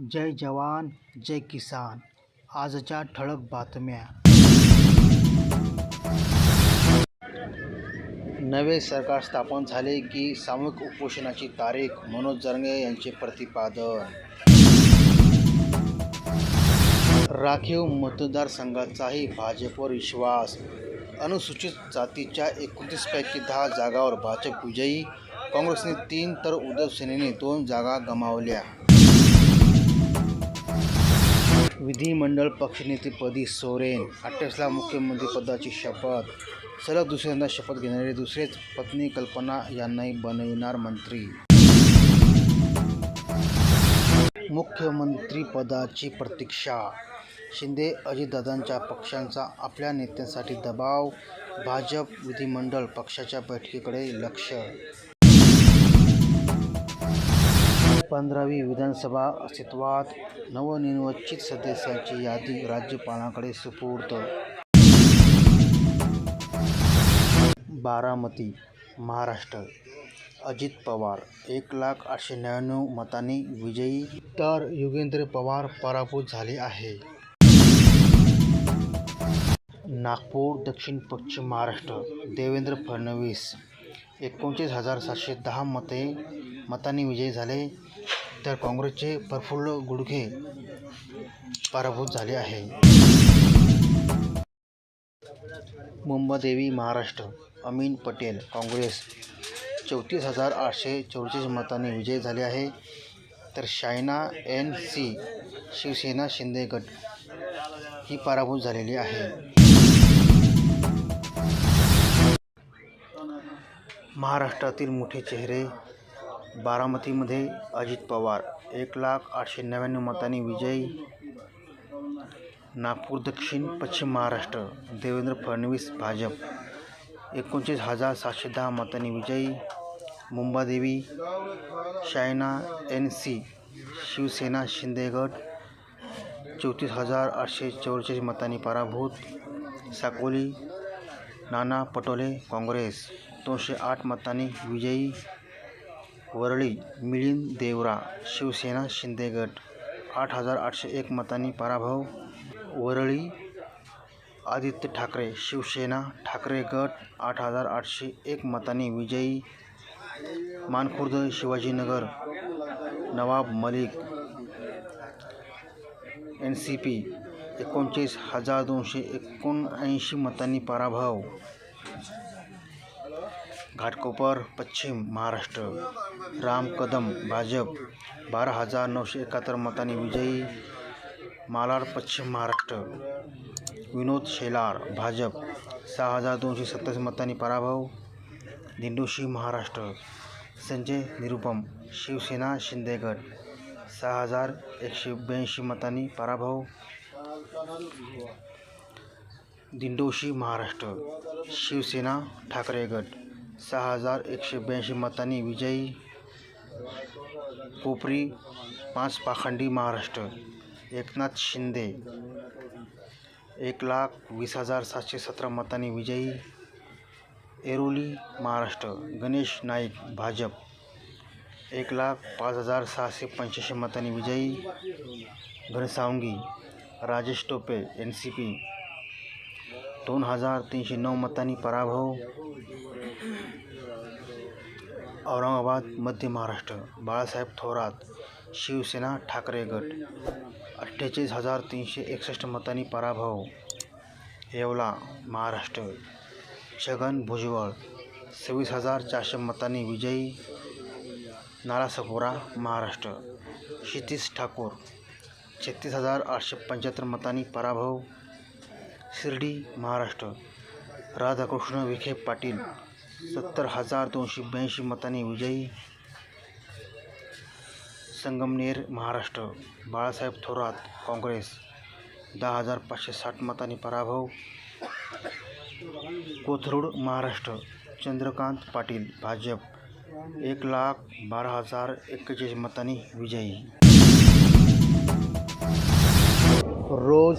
जय जवान जय किसान. आजच्या ठळक बातम्या. नवे सरकार स्थापन झाले की सामूहिक उपोषणाची तारीख मनोज जरंगे यांचे प्रतिपादन. राखीव मतदारसंघाचाही भाजपवर विश्वास. अनुसूचित जातीच्या एकोणतीसपैकी दहा जागावर भाजप विजयी. काँग्रेसने तीन तर उद्धव सेनेने दोन जागा गमावल्या. विधिमंडळ पक्षनेतेपदी सोरेन अठ्ठावीसला मुख्यमंत्रीपदाची शपथ. सलग दुसऱ्यांदा शपथ घेणारे दुसरेच पत्नी कल्पना यांनाही बनविणार मंत्री. मुख्यमंत्रीपदाची प्रतीक्षा. शिंदे अजितदादांच्या पक्षांचा आपल्या नेत्यांसाठी दबाव भाजप विधिमंडळ पक्षाच्या बैठकीकडे लक्ष पंधरावी विधानसभा अस्तित्वात नवनिर्वचित सदस्यांची यादी राज्यपालांकडे सुपूर्द. बारामती महाराष्ट्र. अजित पवार एक लाख आठशे नव्याण्णव मतांनी विजयी. तर युगेंद्र पवार पराभूत झाले आहे. नागपूर दक्षिण पश्चिम महाराष्ट्र. देवेंद्र फडणवीस एकोणतीस हजार सातशे दहा मते मतांनी विजयी झाले तर काँग्रेसचे प्रफुल्ल गुडघे पराभूत झाले आहे. मुंबादेवी महाराष्ट्र अमीन पटेल काँग्रेस. चौतीस हजार आठशे चौतीस मतांनी विजयी झाले आहे तर शायना एन सी शिवसेना शिंदे गट ही पराभूत झालेली आहे. महाराष्ट्रातील मोठे चेहरे बारामतीमध्ये अजित पवार एक लाख आठशे नव्याण्णव मतांनी विजयी. नागपूर दक्षिण पश्चिम महाराष्ट्र देवेंद्र फडणवीस भाजप एकोणतीस हजार सातशे दहा मतांनी विजयी. मुंबादेवी शायना एन सी शिवसेना शिंदेगड चौतीस हजार आठशे चौवेचाळीस मतांनी पराभूत. साकोली नाना पटोले काँग्रेस. दोनशे आठ मतांनी विजयी वरळी मिलिंद देवरा शिवसेना शिंदे गट. आठ हजार आठशे एक मतांनी पराभव. वरळी आदित्य ठाकरे शिवसेना ठाकरे गट. आठ हजार आठशे एक मतांनी विजयी Mankhurd Shivajinagar Nawab Malik. N C P एकोणचाळीस हजार दोनशे एकोणऐंशी मतांनी पराभव. घाटकोपर, पश्चिम महाराष्ट्र राम कदम भाजप, बारा हज़ार नऊशे एकाहत्तर मतांनी विजयी मालाड पश्चिम महाराष्ट्र. विनोद शेलार, भाजप, सहा हज़ार दोनशे सत्तावीस मतांनी पराभव. दिंडोशी महाराष्ट्र, संजय निरुपम, शिवसेना शिंदे गट सहा हज़ार एकशे ब्याऐंशी मतांनी पराभव. दिंडोशी महाराष्ट्र, शिवसेना ठाकरे गट सहा हजार एकशे ब्याऐंशी मतांनी विजयी. कोपरी पाच पाखंडी महाराष्ट्र. एकनाथ शिंदे एक लाख वीस हजार सातशे सतरा मतांनी विजयी. एरोली महाराष्ट्र. गणेश नाईक भाजप. एक लाख पाच हजार सहाशे पंच्याऐंशी मतांनी विजयी. Ghansawangi Rajesh Tope N C P. दोन हजार तीनशे नऊ मतांनी पराभव. औरंगाबाद मध्य महाराष्ट्र बाळासाहेब थोरात शिवसेना ठाकरे गट. अठ्ठेचाळीस हजार तीनशे एकसष्ट मतांनी पराभव. येवला महाराष्ट्र. छगन भुजबळ सव्वीस हजार चारशे मतांनी विजयी. नालासपोरा महाराष्ट्र. क्षितिश ठाकूर छत्तीस हजार आठशे पंच्याहत्तर मतांनी पराभव. शिर्डी, महाराष्ट्र. राधाकृष्ण विखे पाटील, सत्तर हज़ार दोनशे ब्याऐंशी मतांनी विजयी. संगमनेर, महाराष्ट्र. बाळासाहेब थोरात, काँग्रेस. दहा हज़ार पाचशे साठ मतांनी पराभव. कोथरूड, महाराष्ट्र. चंद्रकांत पाटील, भाजप. एक लाख बारा हज़ार एक्केचाळीस मतांनी विजयी.